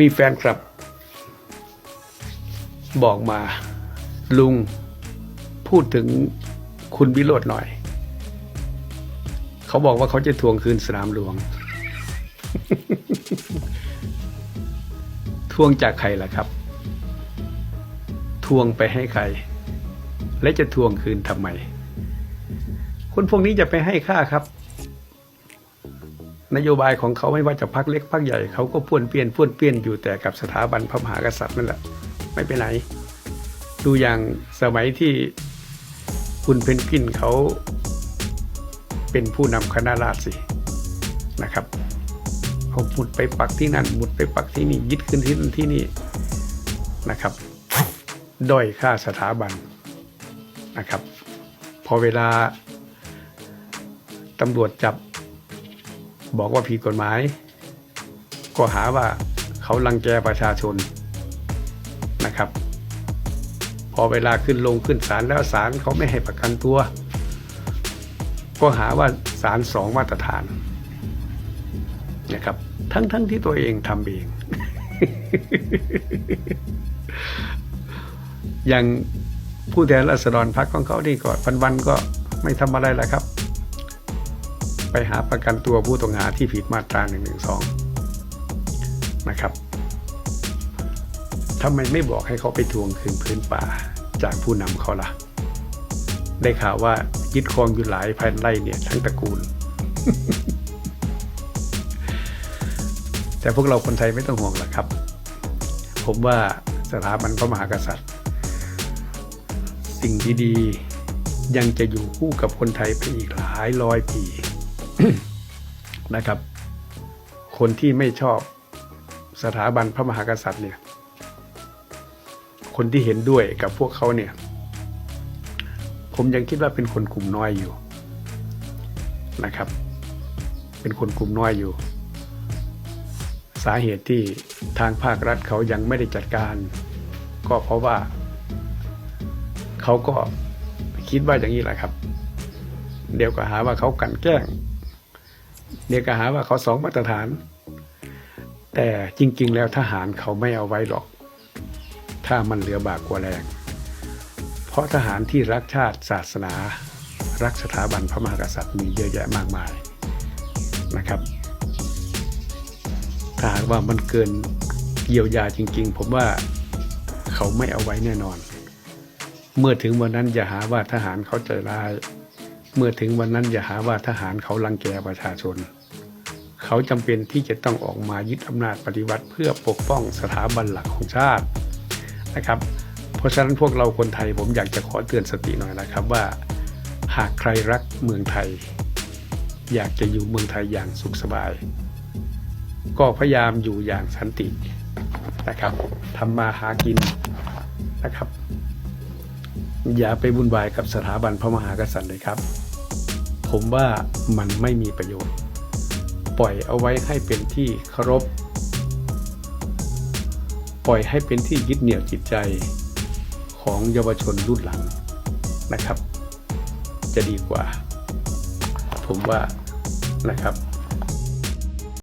มีแฟนคลับ บอกมา ลุงพูดถึงคุณวิโรจน์หน่อย เขาบอกว่าเขาจะทวงคืนสนามหลวง ทวงจากใครล่ะครับ ทวงไปให้ใคร และจะทวงคืนทำไม คนพวกนี้จะไปให้ค่าครับ นโยบายของเขาไม่ว่าจะพักเล็กพักใหญ่เขาก็ป้วนเปี้ยนป้วนเปี้ยนอยู่แต่กับสถาบันพระมหากษัตริย์นั่นแหละไม่ไปไหน ดูอย่างสมัยที่คุณเพนกินเขาเป็นผู้นำคณะราษฎรสินะครับเขาหมุดไปปักที่นั่นหมุดไปปักที่นี่ยึดขึ้นที่นั่นที่นี่นะครับด้อยค่าสถาบันนะครับ พอเวลาตำรวจจับ บอกว่าผิดกฎหมาย ก็หาว่าเขาลังแกประชาชนนะครับ พอเวลาขึ้นลงขึ้นศาลแล้วศาลเขาไม่ให้ประกันตัว ก็หาว่าศาลสองมาตรฐานนะครับ ทั้งทั้งที่ตัวเองทำเอง อย่างผู้แทนราษฎรพักของเขานี่ก็วันวันๆก็ไม่ทำอะไรแล้วครับ ไปหาประกันตัวผู้ต้องหาที่ผิดมาตรา1นึนะครับทำไมไม่บอกให้เขาไปทวงคืนพื้นป่าจากผู้นำเขาล่ะ ได้ข่าวว่ายึดครองอยู่หลายพันไร่เนี่ยทั้งตระกูล แต่พวกเราคนไทยไม่ต้องห่วงหรอกครับ ผมว่าสถาบันพระมหากษัตริย์ สิ่งดีๆยังจะอยู่คู่กับคนไทยไปอีกหลายร้อยปี นะครับ คนที่ไม่ชอบสถาบันพระมหากษัตริย์เนี่ย คนที่เห็นด้วยกับพวกเขาเนี่ย ผมยังคิดว่าเป็นคนกลุ่มน้อยอยู่นะครับ เป็นคนกลุ่มน้อยอยู่ สาเหตุที่ทางภาครัฐเขายังไม่ได้จัดการ ก็เพราะว่า เขาก็คิดว่าอย่างนี้แหละครับ เดี๋ยวก็หาว่าเขากันแกล้ง เดี๋ยวก็หาว่าเขาสองมาตรฐาน แต่จริง ๆ แล้วทหารเขาไม่เอาไว้หรอก ถ้ามันเหลือบากกว่าแรง เพราะทหารที่รักชาติศาสนา รักสถาบันพระมหากษัตริย์มีเยอะแยะมากมายนะครับถ้าหากว่ามันเกินเยียวยาจริง ๆ ผมว่าเขาไม่เอาไว้แน่นอน เมื่อถึงวันนั้นอย่าหาว่าทหารเขาใจร้าย เมื่อถึงวันนั้นอย่าหาว่าทหารเขาลังแกประชาชน เขาจำเป็นที่จะต้องออกมายึดอำนาจปฏิวัติ เพื่อปกป้องสถาบันหลักของชาตินะครับ เพราะฉะนั้นพวกเราคนไทยผมอยากจะขอเตือนสติหน่อยนะครับว่า หากใครรักเมืองไทย อยากจะอยู่เมืองไทยอย่างสุขสบาย ก็พยายามอยู่อย่างสันตินะครับทำมาหากินนะครับ อย่าไปวุ่นวายกับสถาบันพระมหากษัตริย์เลยครับ ผมว่ามันไม่มีประโยชน์ ปล่อยเอาไว้ให้เป็นที่เคารพ ปล่อยให้เป็นที่ยึดเหนี่ยวจิตใจของเยาวชนรุ่นหลังนะครับ จะดีกว่า ผมว่านะครับ